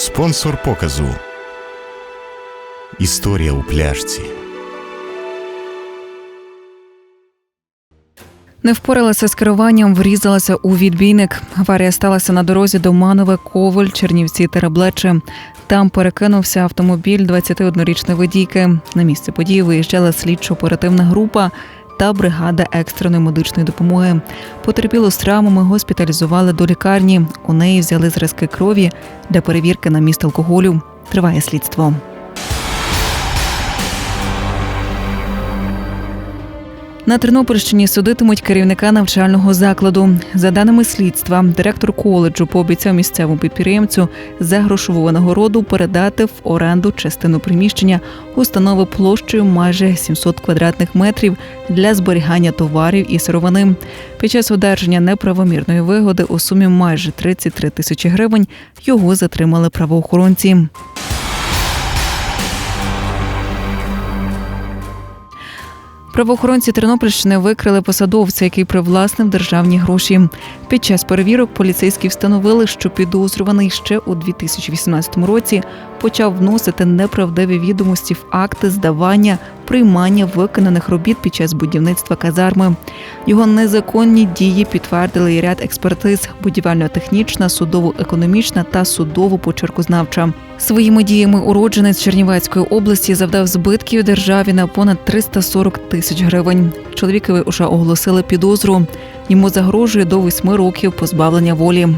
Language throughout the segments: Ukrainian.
Спонсор показу. Історія у пляшці. Не впоралася з керуванням, врізалася у відбійник. Аварія сталася на дорозі до Манове, Коваль, Чернівці, Тереблече. Там перекинувся автомобіль 21-річної водійки. На місце події виїжджала слідчо-оперативна група та бригада екстреної медичної допомоги. Потерпілу з травмами госпіталізували до лікарні. У неї взяли зразки крові для перевірки на міст алкоголю. Триває слідство. На Тернопільщині судитимуть керівника навчального закладу. За даними слідства, директор коледжу пообіцяв місцевому підприємцю за грошову винагороду передати в оренду частину приміщення установи площею майже 700 квадратних метрів для зберігання товарів і сировини. Під час одержання неправомірної вигоди у сумі майже 33 тисячі гривень його затримали правоохоронці. Правоохоронці Тернопільщини викрили посадовця, який привласнив державні гроші. Під час перевірок поліцейські встановили, що підозрюваний ще у 2018 році почав вносити неправдиві відомості в акти здавання приймання виконаних робіт під час будівництва казарми. Його незаконні дії підтвердили і ряд експертиз: будівельно-технічна, судово-економічна та судово-почеркознавча. Своїми діями уродженець Чернівецької області завдав збитків державі на понад 340 тисяч гривень. Чоловікові уже оголосили підозру. Йому загрожує до восьми років позбавлення волі. –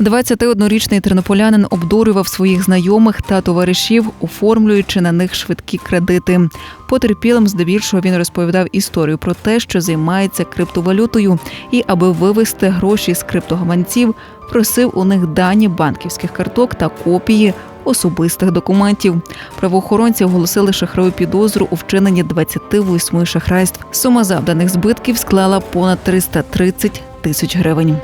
21-річний тернополянин обдурював своїх знайомих та товаришів, оформлюючи на них швидкі кредити. Потерпілим здебільшого він розповідав історію про те, що займається криптовалютою, і аби вивести гроші з криптогаманців, просив у них дані банківських карток та копії особистих документів. Правоохоронці оголосили шахраю підозру у вчиненні 28 шахрайств. Сума завданих збитків склала понад 330 тисяч гривень.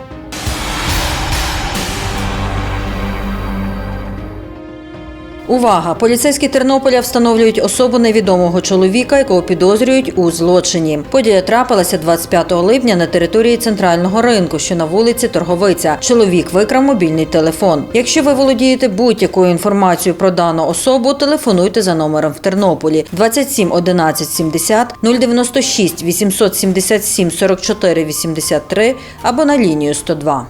Увага! Поліцейські Тернополя встановлюють особу невідомого чоловіка, якого підозрюють у злочині. Подія трапилася 25 липня на території центрального ринку, що на вулиці Торговиця. Чоловік викрав мобільний телефон. Якщо ви володієте будь-якою інформацією про дану особу, телефонуйте за номером в Тернополі 27 11 70 096 877 44 83 або на лінію 102.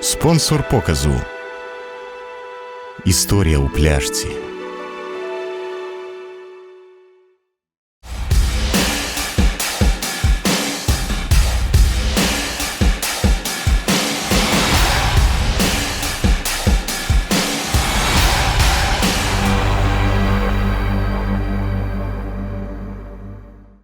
Спонсор показу. Історія у пляшці.